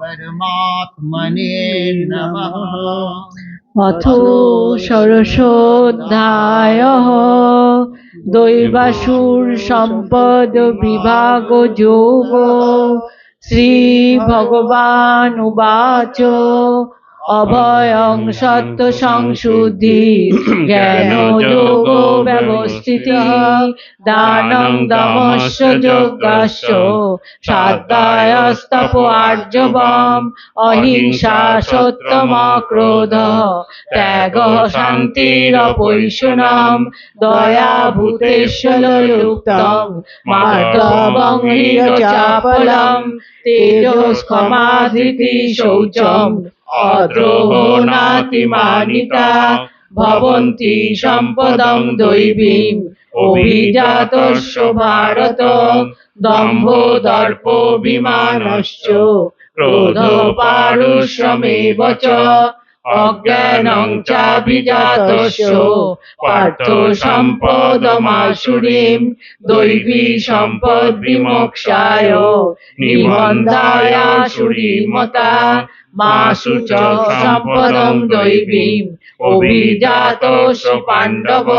परमात्मने नमः अथो অভয়ং সত্য সংশুদ্ধি জ্ঞান যোগ ব্যবস্থিতি দানং দমস্য যোগাস্য সাধ্যায়স্তপ আর্যবম অহিংসা সত্যম ক্রোধ ত্যাগ শান্তির শান্তিরপৈশুনম দয়া ভূতেশ্বর লুপ্তম মার্দবং হৃদচাপলম তেজস্কমাধিতি শৌচম। অদ্রোহণাতি মানিতা ভবন্তি সম্পদং দৈবীম। অভিজাতস্য ভারত দম্ভ দর্প বিমানস্য ক্রোধ পারুষমেব চ। অজ্ঞানং চাবিজাতস্য পার্থ সম্পদমাসুরীম দৈবী সম্পদ বিমোক্ষায় নিবন্ধায়া সুরীমতা মাসু চ সম্পদং দৈবীম অভিজাত পাণ্ডব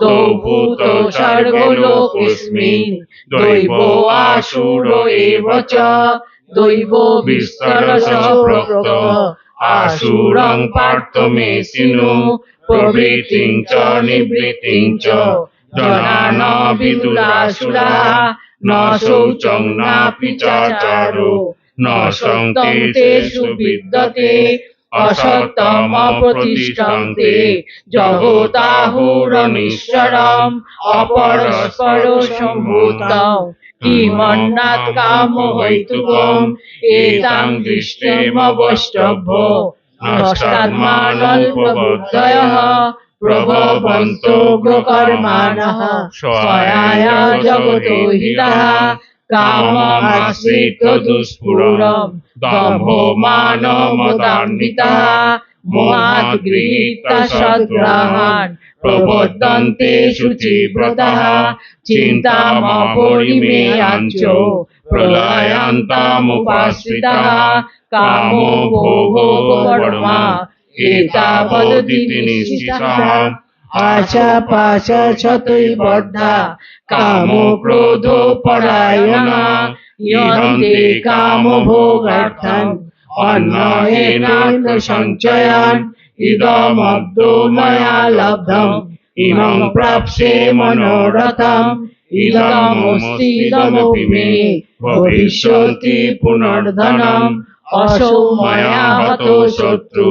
দৌভূত স্বর্গলোকস্মিন দৈব আসুর এব চ দৈব বিস্তরস প্রক্ত আসুরং পার্থ মে সিনু প্রবৃত্তিং চ নিবৃত্তিং চ জনা ন বিদুরাসুরা ন শৌচং নাপি চারু ন সঙ্গে তেষু অপরস্পর সম্ভূতম কিমন্নাৎ কাম হৈতুকম দৃষ্টেম নষ্টাত্মানল্পবুদ্ধয়ঃ প্রভবন্তো স্বয়ায় জগতো হিতাঃ কামাশ্রিত দুষ্পুরম দম্ভমানমদান্বিতা মোহাগৃহীতা সদ্গ্রাহান প্রবর্তন্তে শুচিব্রতা চিন্তামপরিমেয়াঞ্চ প্রলয়ান্তামুপাশ্রিতা কামো ভোগো কর্মা এতাবদিতি নিশ্চিতান আশা পাশা শতই বদ্ধা, কাম ক্রোধ পরায়ণা ইহন্তে কাম ভোগার্থম অন্নয়েনান্ত সঞ্চয়ান ইদমব্দ ময়া লব্ধম, ইমং প্রাপ্সে মনোরথম ইদমস্তিদমপি ভবিষ্যতি পুনর্ধনম অসৌ হত শত্রু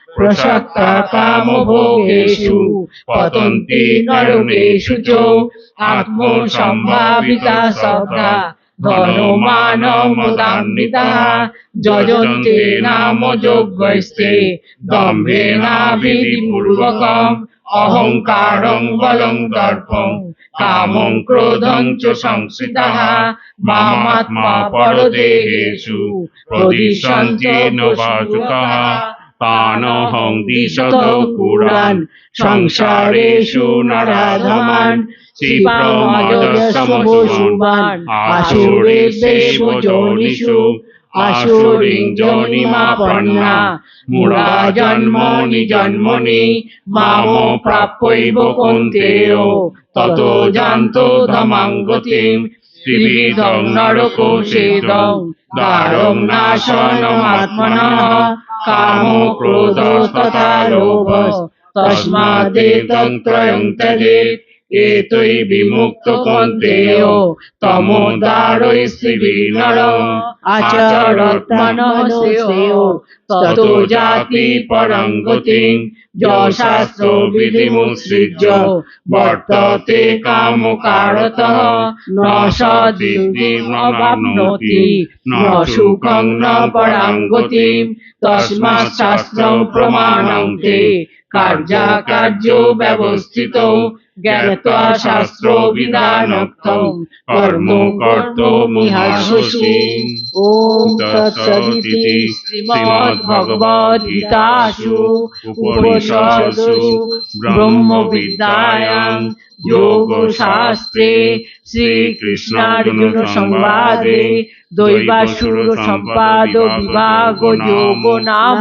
প্রসক্তা কামভোগেষু পতন্তি নরকেশু চ, আত্মসম্ভাবিতা শব্দা ধনমানমদান্বিতা, যজন্তে নাম অহংকারং বলং দর্পং, কামং ক্রোধং চ সংসিতঃ মামাত্মা পরদেহেষু পানহং দিশত পুরাণ সংসারেষু নরাধমান ক্ষিপ্রমদসমসুবান আসুরেষু জনিষু আসুরিং জনিমা প্রণা মূলা জন্মনি জন্মনি মাম প্রাপ্যৈব কন্তেয় তত জান্ত ধমাঙ্গতিম ত্রিবিধং নরকোষিতং দ্বারং নাশনমাত্মনঃ कामो क्रोधस्तथा लोभस् तस्मादेतत्त्रयं त्यजेत् এতৈ বিমুক্ত কন্তেয় তমোদারৈ শ্রীবীনর আচরত্মনঃ শ্রেয় ততো জাতি পরঙ্গতি। যশাস্ত্র বিধিমুৎসৃজ্য বর্ততে ন সদিতিমবাপ্নোতি ন সুখং ন পরাঙ্গতিম তস্মাৎ শাস্ত্রং প্রমাণং তে ব্যবস্থিত। জ্ঞানত্বা শাস্ত্র বিধানক্তম, কর্ম কর্তমিহাস্যসি ওম তৎসদিতি শ্রীমদ্ভগবদ্গীতাসু উপনিষৎসু ব্রহ্মবিদ্যায়াং যোগশাস্ত্রে শ্রীকৃষ্ণার্জুন সংবাদে দৈবাসুর সম্পাদ বিভাগ যোগ নাম